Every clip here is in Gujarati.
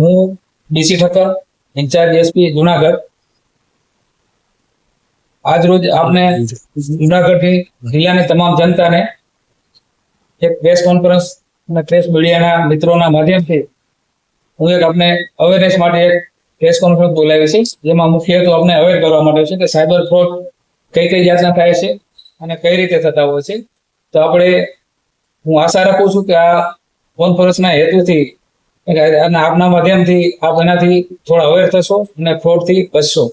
હું DC Thakkar, incharge SP Junagadh. આજ રોજ આપને જુનાગઢની જિલ્લાની તમામ જનતાને એક પ્રેસ કોન્ફરન્સ અને પ્રેસ મીડિયાના મિત્રોના માધ્યમથી હું એક આપને અવેરનેસ માટે એક પ્રેસ કોન્ફરન્સ બોલાવી છે, જેમાં મુખ્ય હેતુ આપને અવેર કરવા માટે છે કે સાયબર ફ્રોડ કઈ કઈ જાતના થાય છે અને કઈ રીતે થતા હોય છે. તો આપણે હું આશા રાખું છું કે આ કોન્ફરન્સના હેતુથી અને આપના માધ્યમથી આપ એનાથી થોડા અવેર થશો અને ફ્રોડથી બચશો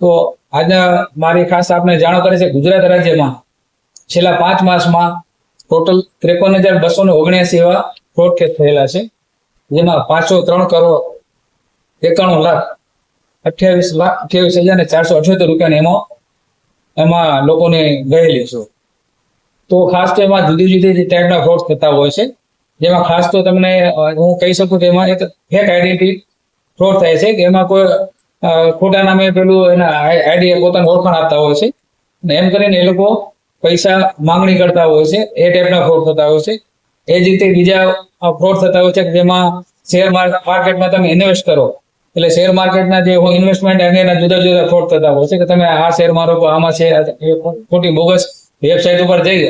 તો આજના મારી ખાસ આપને જાણ કરે છે ગુજરાત રાજ્યમાં છેલ્લા પાંચ માસમાં ટોટલ ત્રેપન હજાર બસો ને ઓગણ્યાસી એવા ફ્રોડ કેસ થયેલા છે, જેમાં પાંચસો ત્રણ કરોડ એકાણું લાખ અઠ્યાવીસ લાખ અઠ્યાવીસ હજાર ને ચારસો અઠ્યોતેર રૂપિયાની એમાં એમાં લોકોને ગયેલી છે. તો ખાસ તો એમાં જુદી જુદી ટાઈપના ફ્રોડ થતા હોય છે. જેમાં ખાસ તો તમને હું કહી શકું કે એમાં એક ફેક આઈડેન્ટિટી ફ્રોડ થાય છે, કે એમાં કોઈ ખોટા નામે પેલું એના આઈડી પોતાની ઓળખાણ આપતા હોય છે. ને એમ કરીને એ લોકો પૈસા માંગણી કરતા હોય છે, એ ટાઈપના ફ્રોડ થતા હોય છે. એ જ રીતે બીજા ફ્રોડ થતા હોય છે કે જેમાં શેર માર્કેટમાં તમે ઇન્વેસ્ટ કરો. એટલે શેર માર્કેટના જે ઇન્વેસ્ટમેન્ટ અંગેના જુદા જુદા ફ્રોડ થતા હોય છે, કે તમે આ શેર મારો આમાં છે ખોટી બોગસ વેબસાઇટ ઉપર જઈ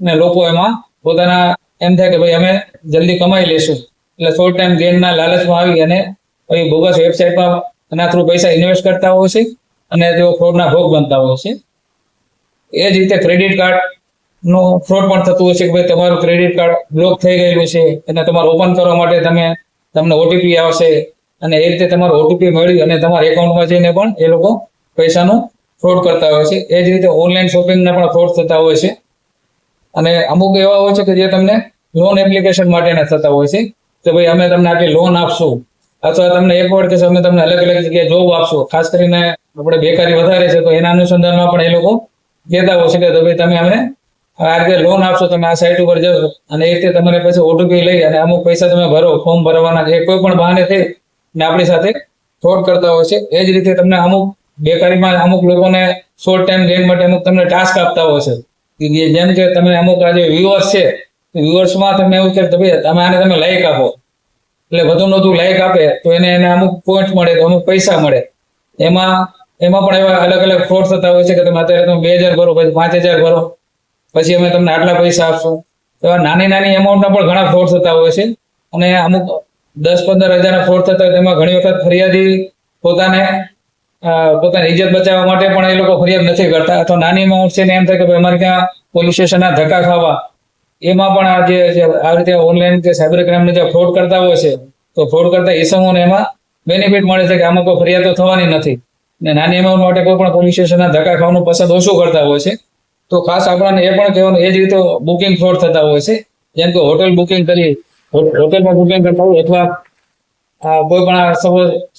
અને લોકો એમાં પોતાના એમ થાય કે ભાઈ અમે જલ્દી કમાઈ લેશું એટલે શોર્ટ ટાઈમ ગેનના લાલચમાં આવી અને પછી બોગસ વેબસાઇટમાં એના થ્રુ પૈસા ઇન્વેસ્ટ કરતા હોય છે અને તેઓ ફ્રોડના ભોગ બનતા હોય છે. એ જ રીતે ક્રેડિટ કાર્ડ નો ફ્રોડ પણ થતું હોય છે કે ભાઈ તમારું ક્રેડિટ કાર્ડ બ્લોક થઈ ગયેલું છે અને તમારે ઓપન કરવા માટે તમે, તમને ઓટીપી આવશે અને એ રીતે તમારો ઓટીપી મળી અને તમારા એકાઉન્ટમાં જઈને પણ એ લોકો પૈસાનો ફ્રોડ કરતા હોય છે. એ જ રીતે ઓનલાઈન શોપિંગના પણ ફ્રોડ થતા હોય છે. અને અમુક એવા હોય છે કે જે તમને લોન એપ્લિકેશન માટેના થતા હોય છે. કે ભાઈ અમે તમને આટલી લોન આપશું. અથવા તમને એક વાર કે અમે તમને અલગ અલગ જગ્યાએ જોબ આપશું. ખાસ કરીને આપણે બેકારી વધારે છે, તો એના અનુસંધાનમાં પણ એ લોકો કહેતા હોય છે કે ભાઈ તમે અમને આ રીતે લોન આપશો, તમે આ સાઇટ ઉપર જશો. અને એ રીતે તમારે પછી ઓટીપી લઈ અને અમુક પૈસા તમે ભરો ફોર્મ ભરવાના, એ કોઈ પણ બહાને થઈ ને આપણી સાથે ફ્રોડ કરતા હોય છે. એ જ રીતે તમને અમુક બેકારીમાં અમુક લોકોને શોર્ટ ટાઈમ ગેમ માટે અમુક તમને ટાસ્ક આપતા હોય છે. જે- જેમ કે તમે અમુક આજે જે વ્યુઅર્સ છે વ્યુઅર્સમાં તમે એવું કે તમે આને તમે લાઈક આપો. એટલે વધુ ને વધુ લાઈક આપે, તો એને એને અમુક પોઈન્ટ મળે, તો અમુક પૈસા મળે. એમાં એમાં પણ એવા અલગ અલગ ફ્રોડ થતા હોય છે કે તમે અત્યારે તમે બે હજાર ભરો, પછી પાંચ હજાર ભરો, પછી અમે તમને આટલા પૈસા આપશું. એવા નાની નાની એમાઉન્ટના પણ ઘણા ફ્રોડ થતા હોય છે. અને અમુક દસ પંદર હજારના ફ્રોડ થતા હોય, તેમાં ઘણી વખત ફરિયાદી પોતાને પોતાની ઇજ્જત બચાવવા માટે પણ એ લોકો ફરિયાદ નથી કરતા. અથવા નાની એમાઉન્ટ છે ને એમ થાય કે અમારે ત્યાં પોલીસ સ્ટેશનના ધક્કા ખાવા એમાં પણ આ જે આ રીતે ઓનલાઈન જે સાયબર ક્રાઇમને જે ફ્રોડ કરતા હોય છે, તો ફ્રોડ કરતા ઇસમોને એમાં બેનિફિટ મળે છે કે આમાં કોઈ ફરિયાદો થવાની નથી. ને નાની એમાઉન્ટ માટે કોઈ પણ પોલીસ સ્ટેશનના ધક્કા ખાવાનું પસંદ ઓછું કરતા હોય છે. તો ખાસ આપણને એ પણ કહેવાનું, એ જ રીતે બુકિંગ ફ્રોડ થતા હોય છે. જેમ કે હોટેલ બુકિંગ કરી હોટેલમાં બુકિંગ કરતા હોય અથવા કોઈ પણ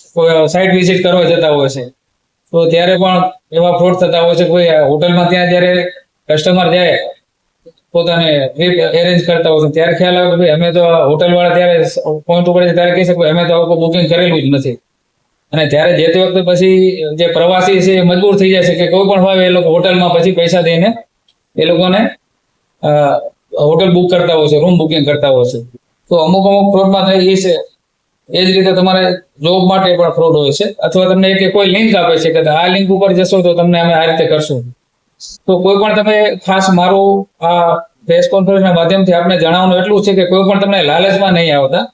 સપોઝ સાઇટ વિઝિટ કરવા જતા હોય છે. તો ત્યારે પણ એવા ફ્રોડ થતા હોય છે કોઈ હોટલમાં ત્યાં જ્યારે કસ્ટમર જાય પોતાને એરેન્જ કરતા હોય ત્યારે ખ્યાલ આવે કે ભાઈ અમે તો હોટલ વાળા ત્યારે પોઈન્ટ ઉપર ત્યારે કહી શકું અમે તો આવું બુકિંગ કરેલું જ નથી. અને ત્યારે જે તે વખતે પછી જે પ્રવાસી છે એ મજબૂર થઈ જાય છે કે કોઈ પણ ભાવે એ લોકો હોટલમાં પછી પૈસા દઈને એ લોકોને હોટલ બુક કરતા હોય છે રૂમ બુકિંગ કરતા હોય છે. તો અમુક અમુક ફ્રોડમાં એ છે. એ જ રીતે તમારે જોબ માટે પણ ફ્રોડ હોય છે. અથવા તમને એક કોઈ લિંક આપે છે કે આ લિંક ઉપર જશો તો તમને અમે આ રીતે કરશું. તો કોઈ પણ તમે ખાસ મારું આ પ્રેસ કોન્ફરન્સના માધ્યમથી આપણે જણાવવાનું એટલું છે કે કોઈ પણ તમને લાલચમાં નહીં આવતા.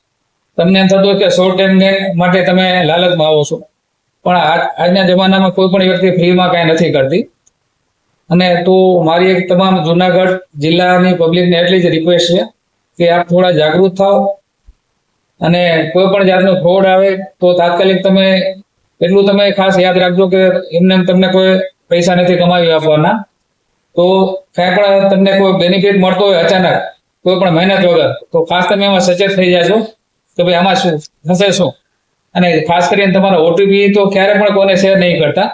તમને એમ થતું કે શોર્ટ ટાઈમ ગેન માટે તમે લાલચમાં આવો છો. પણ આજ- આજના જમાનામાં કોઈ પણ વ્યક્તિ ફ્રીમાં કાંઈ નથી કરતી. અને તો મારી એક તમામ જુનાગઢ જિલ્લાની પબ્લિકને એટલી જ રિક્વેસ્ટ છે કે આપ થોડા જાગૃત થાઓ અને કોઈ પણ જાતનો ફ્રોડ આવે તો તાત્કાલિક તમે એટલું તમે ખાસ યાદ રાખજો કે એમને એમ તમને કોઈ પૈસા નથી કમાવી આપવાના. તો કાંઈ પણ તમને કોઈ બેનિફિટ મળતો હોય અચાનક, કોઈ પણ મહેનત વગર, તો ખાસ તમે એમાં સચેત થઈ જાજો કે ભાઈ આમાં શું, થશે શું? અને ખાસ કરીને તમારા ઓટીપી તો ક્યારે પણ કોને શેર નહીં કરતા.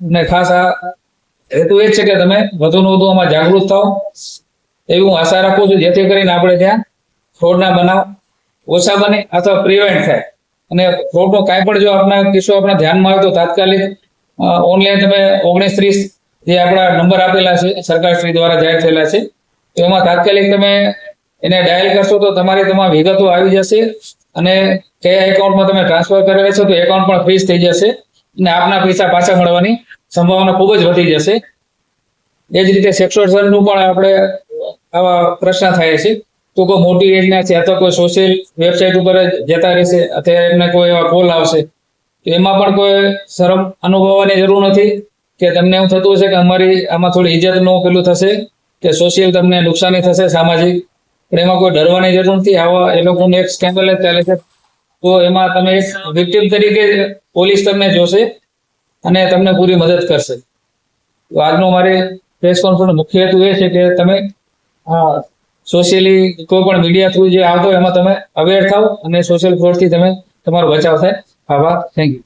અને ખાસ આ હેતુ એ છે કે તમે વધુને વધુ આમાં જાગૃત થાઓ. એવી હું આશા રાખું છું, જેથી કરીને આપણે ત્યાં ફ્રોડના બનાવ, ઓછા બને અથવા પ્રિવેન્ટ થાય. અને ફ્રોડનો કાંઈ પણ જો આપણા કિસ્સો આપણા ધ્યાનમાં આવે તો તાત્કાલિક ઓનલાઈન તમે ઓગણીસ ત્રીસ જે આપણા નંબર આપેલા છે, સરકાર શ્રી દ્વારા જાહેર થયેલા છે, તો એમાં તાત્કાલિક તમે એને ડાયલ કરશો તો તમારી તમામ વિગતો આવી જશે અને કયા એકાઉન્ટમાં તમે ટ્રાન્સફર કરેલા છો તો એકાઉન્ટ પણ ફ્રીઝ થઈ જશે અને આપના પૈસા પાછા મળવાની સંભાવના ખૂબ જ વધી જશે. એ જ રીતે સેક્સોર્સનનું પણ આપણે આવા પ્રશ્ન થાય છે. તો કોઈ મોટી એજના છે અથવા કોઈ સોશિયલ વેબસાઇટ ઉપર જ જતા રહેશે અથવા એમને કોઈ એવા કોલ આવશે તો એમાં પણ કોઈ શરમ અનુભવવાની જરૂર નથી કે તમને એવું થતું હશે કે અમારી આમાં થોડી ઇજ્જતનું પેલું થશે, કે સોશિયલ તમને નુકસાની થશે સામાજિક. પણ એમાં કોઈ ડરવાની જરૂર નથી. આવા એ લોકોનું એક સ્કેન્ડલ જ ચાલે છે. તો એમાં તમે એક વિક્ટિમ તરીકે પોલીસ તમને જોશે અને તમને પૂરી મદદ કરશે. તો આજનો મારે પ્રેસ કોન્ફરન્સ મુખ્ય હેતુ એ છે કે તમે સોશિયલી કોઈ પણ મીડિયા થ્રુ જે આવતો એમાં તમે અવેર થાવ અને સોશિયલ ફ્રોડથી તમે તમારો બચાવ થાય. Baba, thank you.